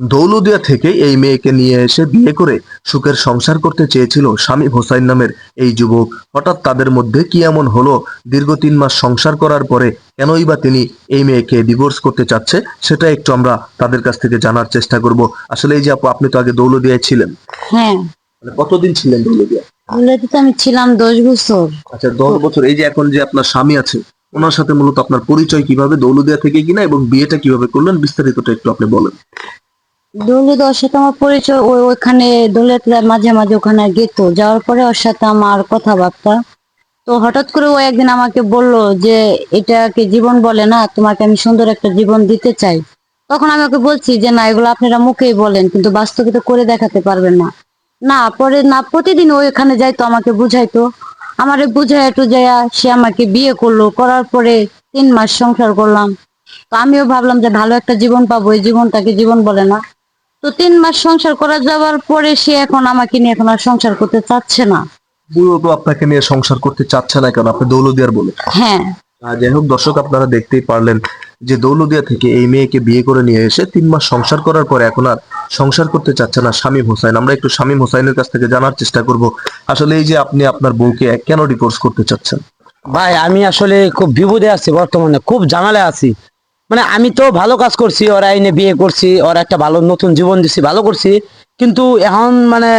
দৌলদিয়া থেকে এই মেয়েকে নিয়ে এসে বিয়ে করে সুখের সংসার করতে চেয়েছিল স্বামী হোসাইন নামের এই যুবক। হঠাৎ তাদের মধ্যে কি এমন হলো? দীর্ঘ তিন মাস সংসার করার পরে কেনই বা তিনি এই মেয়েকে ডিভোর্স করতে চাচ্ছে? সেটা একটু আমরা তাদের কাছ থেকে জানার চেষ্টা করব। আসলে এই যে আপু আপনি তো আগে দৌলদিয়ায় ছিলেন। হ্যাঁ। মানে কতদিন ছিলেন দৌলদিয়া? আমি ছিলাম দশ বছর। আচ্ছা দশ বছর। এই যে এখন যে আপনার স্বামী আছে ওনার সাথে মূলত আপনার পরিচয় কীভাবে দৌলদিয়া থেকে কিনা এবং বিয়েটা কীভাবে করলেন বিস্তারিতটা একটু আপনি বলেন। দৌলে ওর সাথে আমার পরিচয়, ওই ওইখানে দৌলতে মাঝে মাঝে ওখানে যেত যাওয়ার পরে ওর সাথে আমার কথাবার্তা। তো হঠাৎ করে ও একদিন আমাকে বলল যে, এটাকে জীবন বলে না, তোমাকে আমি সুন্দর একটা জীবন দিতে চাই। তখন আমি ওকে বলছি যে, না, এগুলো আপনারা মুখেই বলেন, কিন্তু বাস্তবে তো করে দেখাতে পারবেন না। না, পরে না, প্রতিদিন ও এখানে যাইতো, আমাকে বুঝাইতো। আমারে বুঝাইয়া টুজাইয়া সে আমাকে বিয়ে করল, করার পরে তিন মাস সংসার করলাম। তো আমিও ভাবলাম যে, ভালো একটা জীবন পাবো, এই জীবনটাকে জীবন বলে না। তো তিন মাস সংসার করা যাওয়ার পরে সে এখন আমাকে নিয়ে এখন আর সংসার করতে চাচ্ছে না। মূলত আপনাকে নিয়ে সংসার করতে চাচ্ছে না কেন? আপনি দৌলদিয়ার বলে। হ্যাঁ। যাই হোক দর্শক আপনারা দেখতেই পারলেন যে দৌলদিয়া থেকে এই মেয়েকে বিয়ে করে নিয়ে এসে তিন মাস সংসার করার পরে এখন আর সংসার করতে চাচ্ছে না শামীম হোসাইন। আমরা একটু শামীম হোসাইনের কাছ থেকে জানার চেষ্টা করব। আসলে এই যে আপনি আপনার বউকে কেন ডিভোর্স করতে চাচ্ছেন? ভাই আমি আসলে খুব বিপদে আছি বর্তমানে খুব ঝামেলায় আছি। মানে আমি তো ভালো কাজ করছি, ওরা এনে বিয়ে করছি, ওর একটা ভালো নতুন জীবন দিছি, ভালো করছি। কিন্তু এখন মানে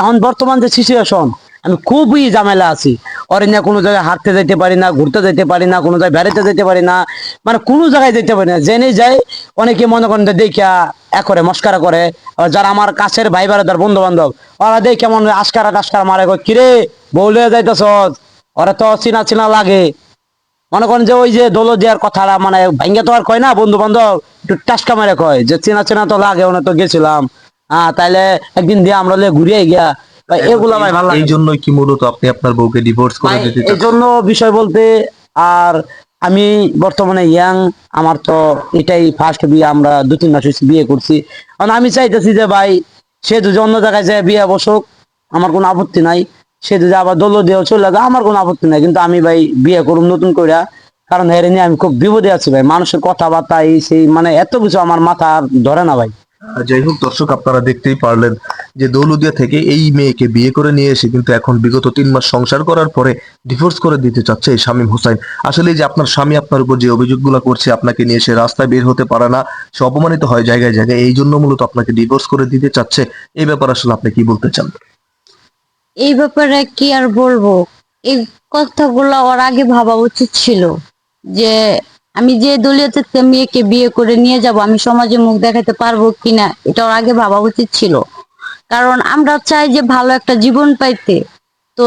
এখন বর্তমান যে সিচুয়েশন আমি খুবই ঝামেলা আছি। ওর নিয়ে কোনো জায়গায় হাঁটতে যেতে পারি না, ঘুরতে যেতে পারি না, কোনো জায়গায় বেড়াতে যেতে পারি না মানে কোনো জায়গায় যেতে পারি না। জেনে যাই, অনেকে মনে করেন যে দেখা এ করে মস্কারা করে যারা আমার কাছের ভাই বারাদার বন্ধু বান্ধব ওরা দেখে কেমন আস্কারা টাস্কারা মারে কিরে বউলে যাইতেছ ওরা তো চিনা চিনা লাগে। মনে করেন যে ওই যে দোলো দেওয়ার কথাটা মানে ভাঙ্গে তো আর কয় না বন্ধু বান্ধব একটু টাসকা মেরে কয় যে চেনা চেনা তো লাগে ওনে তো গেছিলাম। হ্যাঁ তাইলে একদিন দিয়ে আমরা লে ঘুরিয়ে গিয়া ভাই, এগুলা ভাই ভালো লাগে। এই জন্যই কি মূলত আপনি আপনার বউকে ডিভোর্স করে দিতে এই জন্য বিষয় বলতে আর আমি বর্তমানে ইয়াং আমার তো এটাই ফার্স্ট বিয়ে আমরা দু তিন মাস হয়েছে বিয়ে করছি। কারণ আমি চাইতেছি যে ভাই সে যদি অন্য জায়গায় যায় বিয়ে বসুক আমার কোনো আপত্তি নাই। সে যদি আবার দোল দিয়ে চলে আমার কোনো আপত্তি নাই। কিন্তু আমি ভাই বিয়ে করুম নতুন কইরা, কারণ হেরে নিয়ে আমি খুব বিপদে আছি ভাই। মানুষের কথাবার্তা, এই সেই মানে এত কিছু আমার মাথা আর ধরে না ভাই। যাই হোক, দর্শক, আপনারা দেখতেই পারলেন যে দৌলদিয়া থেকে এই মেয়েকে বিয়ে করে নিয়ে এসে কিন্তু এখন বিগত তিন মাস সংসার করার পরে ডিভোর্স করে দিতে চাচ্ছে এই শামীম হোসাইন। আসলে যে আপনার স্বামী আপনার উপর যে অভিযোগগুলো করছে, আপনাকে নিয়ে সে রাস্তায় বের হতে পারে না, সে অপমানিত হয় জায়গায় জায়গায়, এই জন্য মূলত আপনাকে ডিভোর্স করে দিতে চাচ্ছে। এই ব্যাপারে আসলে আপনি কি বলতে চান? এই ব্যাপারে কি আর বলব? এই কথাগুলো ওর আগে ভাবা উচিত ছিল যে, আমি যে দলীয়তে মেয়েকে বিয়ে করে নিয়ে যাব, আমি সমাজে মুখ দেখাতে পারব কিনা, এটা ওর আগে ভাবা উচিত ছিল। কারণ আমরা চাই যে ভালো একটা জীবন পাইতে। তো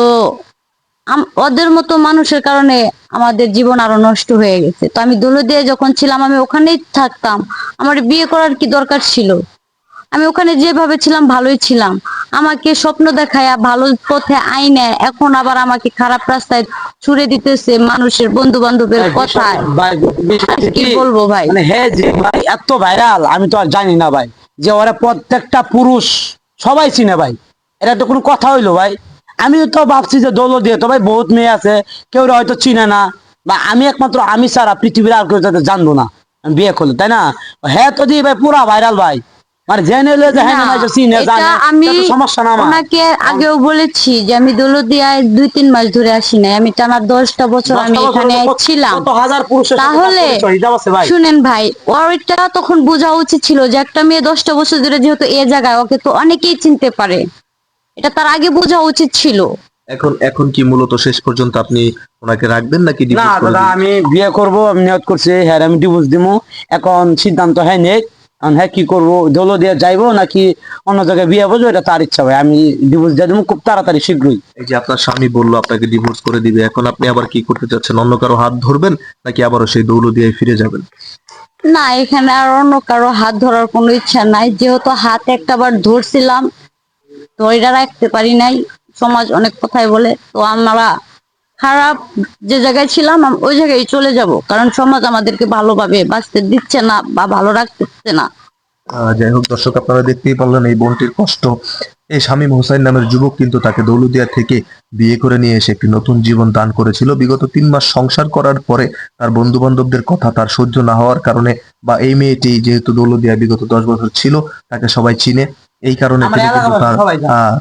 ওদের মতো মানুষের কারণে আমাদের জীবন আরও নষ্ট হয়ে গেছে। তো আমি দলীয় যখন ছিলাম, আমি ওখানেই থাকতাম। আমার বিয়ে করার কি দরকার ছিল? আমি ওখানে যেভাবে ছিলাম, ভালোই ছিলাম। আমাকে স্বপ্ন দেখায় ভালো পথে আইনে এখন আবার আমাকে খারাপ রাস্তায় ছুড়ে দিতেছে মানুষের বন্ধু বান্ধবের কথায় কি? বলব ভাই। হ্যাঁ যে ভাই এত ভাইরাল আমি তো আর জানি না ভাই। যে ওরা প্রত্যেকটা পুরুষ সবাই চিনে ভাই। এটা তো কোনো কথা হইল ভাই। আমি তো ভাবছি যে দৌল দিয়ে তো ভাই বহুত মেয়ে আছে কেউ হয়তো চিনে না। বা আমি একমাত্র আমি ছাড়া পৃথিবীর আর কেউ জানব না। আমি বিয়ে করল তাই না? হ্যাঁ তো দিয়ে ভাই পুরা ভাইরাল ভাই। মানে জেনে এলে যে হ্যাঁ না, না চিনে জানে। আমি সমস্যা না আমার। আগেও বলেছি যে আমি দৌলদিয়ায় দুই তিন মাস ধরে আসি নাই। আমি টানা দশটা বছর আমি এখানে ছিলাম। তাহলে শুনেন ভাই তখন বোঝা উচিত ছিল যে একটা মেয়ে দশটা বছর ধরে যেহেতু এ জায়গায় ওকে তো অনেকেই চিনতে পারে। এটা তার আগে বোঝা উচিত ছিল। এখন এখন কি মূলত শেষ পর্যন্ত আপনি ওনাকে রাখবেন নাকি না দাদা আমি বিয়ে করব আমি নিয়ত করছি হ্যাঁ আমি ডিভোর্স দিব এখন সিদ্ধান্ত হ্যাঁ নেই হ্যাঁ কি করব? দৌল দিয়ে যাইবো নাকি অন্য জায়গায় বিয়ে বসবো এটা তার ইচ্ছা ভাই। আমি ডিভোর্স দিয়ে দেবো খুব তাড়াতাড়ি শীঘ্রই। এই যে আপনার স্বামী বলল আপনাকে ডিভোর্স করে দিবে এখন আপনি আবার কি করতে চাচ্ছেন? অন্য কারও হাত ধরবেন নাকি আবারও সেই দৌলদিয়ায় ফিরে যাবেন? না এখানে আর অন্য কারও হাত ধরার কোনো ইচ্ছা নাই। যেহেতু হাত একটা বার ধরছিলাম ধৈর্য রাখতে পারি নাই। সমাজ অনেক কথাই বলে। তো আমরা খারাপ যে জায়গায় ছিলাম ওই জায়গায় চলে যাব। কারণ সমাজ আমাদেরকে ভালোভাবে বাঁচতে দিচ্ছে না বা ভালো রাখতেছে না। যাই হোক, দর্শক, আপনারা দেখতেই পারলেন এই বোনটির কষ্ট। এই শামীম হোসাইন নামের যুবক কিন্তু তাকে দৌলুদিয়া থেকে বিয়ে করে নিয়ে এসে একটি নতুন জীবন দান করেছিল। বিগত তিন মাস সংসার করার পরে তার বন্ধু বান্ধবদের কথা তার সহ্য না হওয়ার কারণে বা এই মেয়েটি যেহেতু দৌলুদিয়া বিগত দশ বছর ছিল, তাকে সবাই চিনে। এই কারণে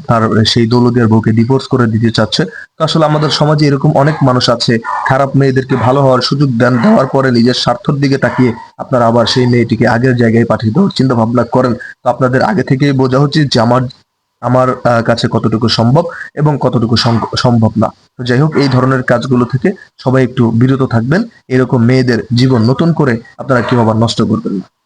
তার সেই দৌলদিয়ার বউকে ডিভোর্স করে দিতে চাচ্ছে। তো আসলে আমাদের সমাজে এরকম অনেক মানুষ আছে খারাপ মেয়েদেরকে ভালো হওয়ার সুযোগ দেন দেওয়ার পরে নিজের স্বার্থের দিকে তাকিয়ে আপনারা আবার সেই মেয়েটিকে আগের জায়গায় পাঠিয়ে দেওয়ার চিন্তা ভাবনা করেন। তো আপনাদের আগে থেকেই বোঝা উচিত যে আমার আমার কাছে কতটুকু সম্ভব এবং কতটুকু সম- সম্ভব না। তো যাই হোক এই ধরনের কাজগুলো থেকে সবাই একটু বিরত থাকবেন। এরকম মেয়েদের জীবন নতুন করে আপনারা কেউ আবার নষ্ট করবেন না।